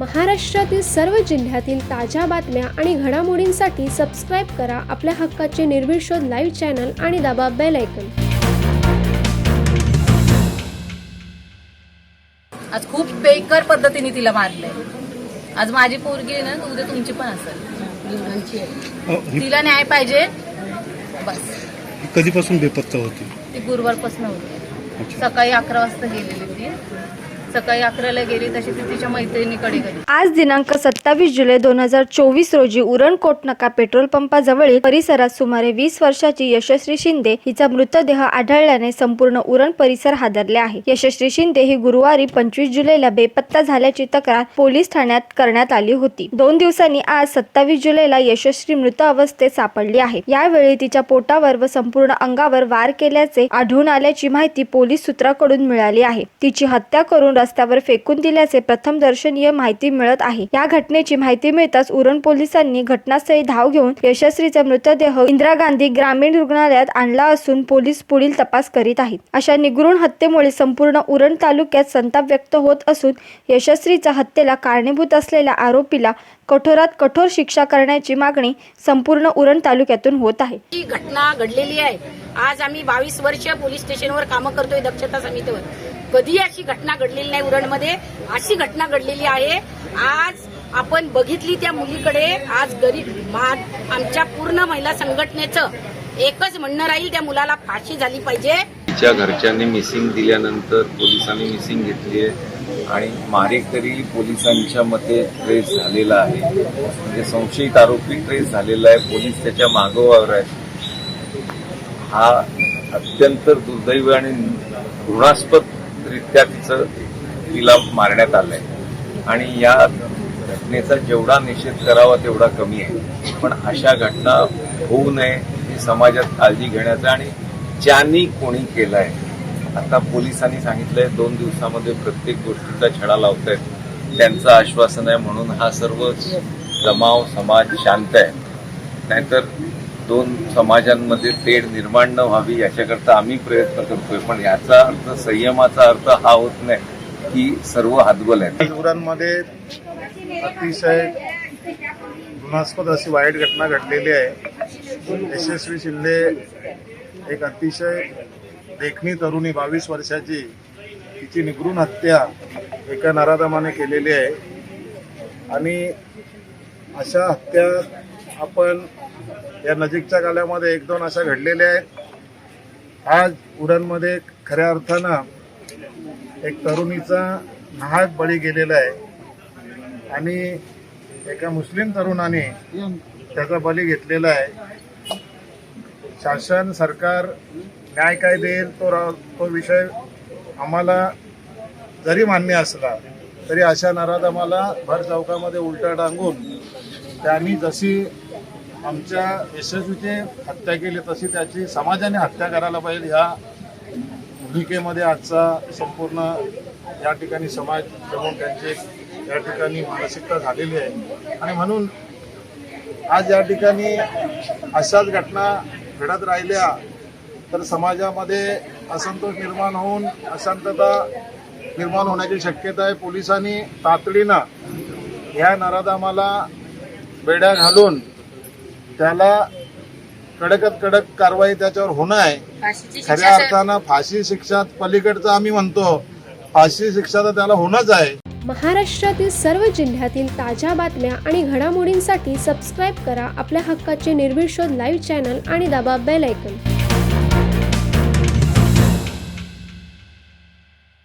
महाराष्ट्रातील सर्व जिल्ह्यातील ताज्या बातम्या आणि घडामोडींसाठी सबस्क्राईब करा आपल्या हक्काचे निर्भीड शोध लाईव्ह चॅनल आणि दाबा बेल ऐकन आज खूप बेकार पद्धतीने तिला मारलंय. आज माझी पोरगी आहे ना उद्या तुमची पण असेल. ही तिला न्याय पाहिजे. बस. कधीपासून बेपत्ता होती? ती गुरुवारपासून होती. सकाळी अकरा वाजता गेलेली ती. सकाळी अकराला गेली तशी ती तिच्या मैत्रिणीकडे गेली. आज दिनांक सत्तावीस जुलै दोन हजार चोवीस रोजी उरणकोट नका पेट्रोल पंपाजवळील परिसरात सुमारे वीस वर्षाची यशस्वी शिंदे हिचा मृतदेह आढळल्याने संपूर्ण उरण परिसर हादरले आहे. यशस्वी शिंदे ही गुरुवारी पंचवीस जुलैला बेपत्ता झाल्याची तक्रार पोलीस ठाण्यात करण्यात आली होती. दोन दिवसांनी आज सत्तावीस जुलैला यशस्वी मृत अवस्थेत सापडली आहे. यावेळी तिच्या पोटावर व संपूर्ण अंगावर वार केल्याचे आढळून आल्याची माहिती पोलीस सूत्राकडून मिळाली आहे. तिची हत्या करून रस्त्यावर फेकून दिल्याचे प्रथम दर्शनीय माहिती मिळत आहे. या घटनेची माहिती मिळताच उरण पोलिसांनी घटनास्थळी धाव घेऊन यशस्वीचा मृतदेह इंदिरा गांधी ग्रामीण रुग्णालयात आणला असून पोलीस पुढील तपास करीत आहेत. अशा निगृण हत्येमुळे संपूर्ण उरण तालुक्यात संताप व्यक्त होत असून यशस्वीच्या हत्येला कारणीभूत असलेल्या आरोपीला कठोरात कठोर शिक्षा करण्याची मागणी संपूर्ण उरण तालुक्यातून होत आहे. ही घटना घडलेली आहे. आज आम्ही बावीस वर्ष पोलीस स्टेशनवर कामं करतोय दक्षता समितीवर. कधी अशी घटना घडलेली नाही उरणमध्ये अशी घटना घडलेली आहे. आज आपण बघितली त्या मुलीकडे आज गरीब मा- आमच्या पूर्ण महिला संघटनेचं एकच म्हणणं राहील त्या मुलाला फाशी झाली पाहिजे. तिच्या घरच्यांनी मिसिंग दिल्यानंतर पोलिसांनी मिसिंग घेतली आहे आणि मारेकरी पोलिसांच्या मते ट्रेस झालेला आहे. म्हणजे संशयित आरोपी ट्रेस झालेला आहे. पोलीस त्याच्या मागोवावर आहेत. हा अत्यंत दुर्दैव आणि रित्या तिचं तिला मारण्यात आलंय. आणि या घटनेचा जेवढा निषेध करावा तेवढा कमी आहे. पण अशा घटना होऊ नये ही समाजात काळजी घेण्याचं आणि ज्यांनी कोणी केलंय. आता पोलिसांनी सांगितलंय दोन दिवसामध्ये प्रत्येक गोष्टीचा छडा लावतायत त्यांचं आश्वासन आहे म्हणून हा सर्व जमाव समाज शांत आहे. नाहीतर दोन समाजांमध्ये तेढ निर्माण न व्हावी याच्याकरता आम्ही प्रयत्न करतोय. पण याचा अर्थ संयमाचा अर्थ हा होत नाही की सर्व हातबल आहेत. उरणमध्ये अतिशय घृणास्पद अशी वाईट घटना घडलेली आहे. यशस्वी शिंदे एक अतिशय देखणी तरुणी बावीस वर्षाची. तिची निगृण हत्या एका नराधमाने केलेली आहे. आणि अशा हत्या आपण या नजीकच्या काळामध्ये एक दोन अशा घडलेल्या आहेत. आज उरणमध्ये खऱ्या अर्थानं एक तरुणीचा नाहक बळी गेलेला आहे. आणि एका मुस्लिम तरुणाने त्याचा बळी घेतलेला आहे. शासन सरकार न्याय काय देईल तो रा- तो विषय आम्हाला जरी मान्य असला तरी अशा नराधमाला भर चौकामध्ये उलटा टांगून त्यांनी जशी आमच्या यशस्वीचे हत्या केली तशी त्याची समाजाने हत्या करायला पाहिजे. ह्या भूमिकेमध्ये आजचा संपूर्ण या ठिकाणी समाज जमून त्यांची एक या ठिकाणी मानसिकता झालेली आहे. आणि म्हणून आज या ठिकाणी अशाच घटना घडत राहिल्या तर समाजामध्ये असंतोष निर्माण होऊन अशांतता निर्माण होण्याची शक्यता आहे. पोलिसांनी तातडीनं ह्या नराधामाला बेड्या घालून त्याला कडकत कडक कारवाई त्याच्यावर होणं आहे. खऱ्या अर्थानं फाशी शिक्षा पलीकडचं आम्ही म्हणतो फाशी शिक्षा तर त्याला होणंच आहे. महाराष्ट्रातील सर्व जिल्ह्यातील ताज्या बातम्या आणि घडामोडींसाठी सबस्क्राईब करा आपल्या हक्काचे निर्भीड शोध लाईव्ह चॅनल आणि दाबा बेल ऐकन